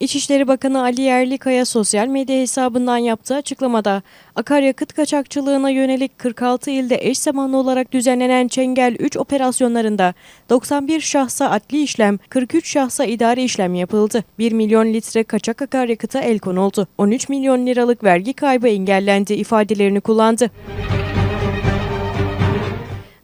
İçişleri Bakanı Ali Yerlikaya sosyal medya hesabından yaptığı açıklamada akaryakıt kaçakçılığına yönelik 46 ilde eş zamanlı olarak düzenlenen Çengel 3 operasyonlarında 91 şahsa adli işlem, 43 şahsa idari işlem yapıldı. 1 milyon litre kaçak akaryakıta el konuldu. 13 milyon liralık vergi kaybı engellendi ifadelerini kullandı.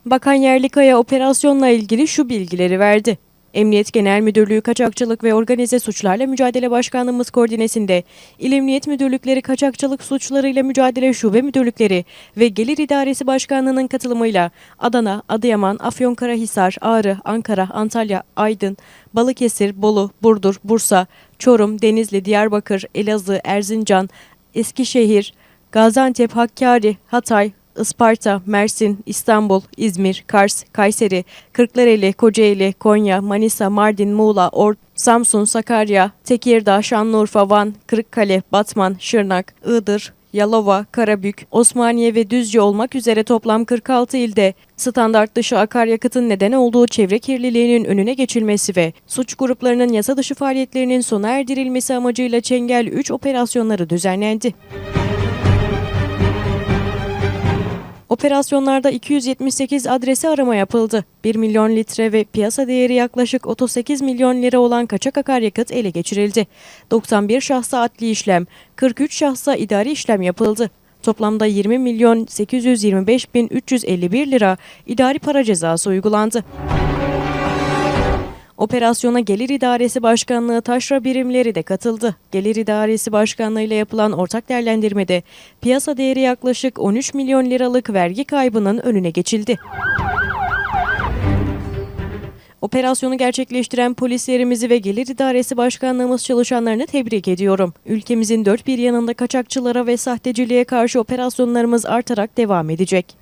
Bakan Yerlikaya operasyonla ilgili şu bilgileri verdi. Emniyet Genel Müdürlüğü Kaçakçılık ve Organize Suçlarla Mücadele Başkanlığımız koordinesinde. İl Emniyet Müdürlükleri Kaçakçılık Suçlarıyla Mücadele Şube Müdürlükleri ve Gelir İdaresi Başkanlığı'nın katılımıyla Adana, Adıyaman, Afyonkarahisar, Ağrı, Ankara, Antalya, Aydın, Balıkesir, Bolu, Burdur, Bursa, Çorum, Denizli, Diyarbakır, Elazığ, Erzincan, Eskişehir, Gaziantep, Hakkari, Hatay, Isparta, Mersin, İstanbul, İzmir, Kars, Kayseri, Kırklareli, Kocaeli, Konya, Manisa, Mardin, Muğla, Or Samsun, Sakarya, Tekirdağ, Şanlıurfa, Van, Kırıkkale, Batman, Şırnak, Iğdır, Yalova, Karabük, Osmaniye ve Düzce olmak üzere toplam 46 ilde standart dışı akaryakıtın neden olduğu çevre kirliliğinin önüne geçilmesi ve suç gruplarının yasa dışı faaliyetlerinin sona erdirilmesi amacıyla Çengel 3 operasyonları düzenlendi. Operasyonlarda 278 adrese arama yapıldı. 1 milyon litre ve piyasa değeri yaklaşık 38 milyon lira olan kaçak akaryakıt ele geçirildi. 91 şahsa adli işlem, 43 şahsa idari işlem yapıldı. Toplamda 20 milyon 825 bin 351 lira idari para cezası uygulandı. Operasyona Gelir İdaresi Başkanlığı taşra birimleri de katıldı. Gelir İdaresi Başkanlığı ile yapılan ortak değerlendirmede piyasa değeri yaklaşık 13 milyon liralık vergi kaybının önüne geçildi. Operasyonu gerçekleştiren polislerimizi ve Gelir İdaresi Başkanlığımız çalışanlarını tebrik ediyorum. Ülkemizin dört bir yanında kaçakçılara ve sahteciliğe karşı operasyonlarımız artarak devam edecek.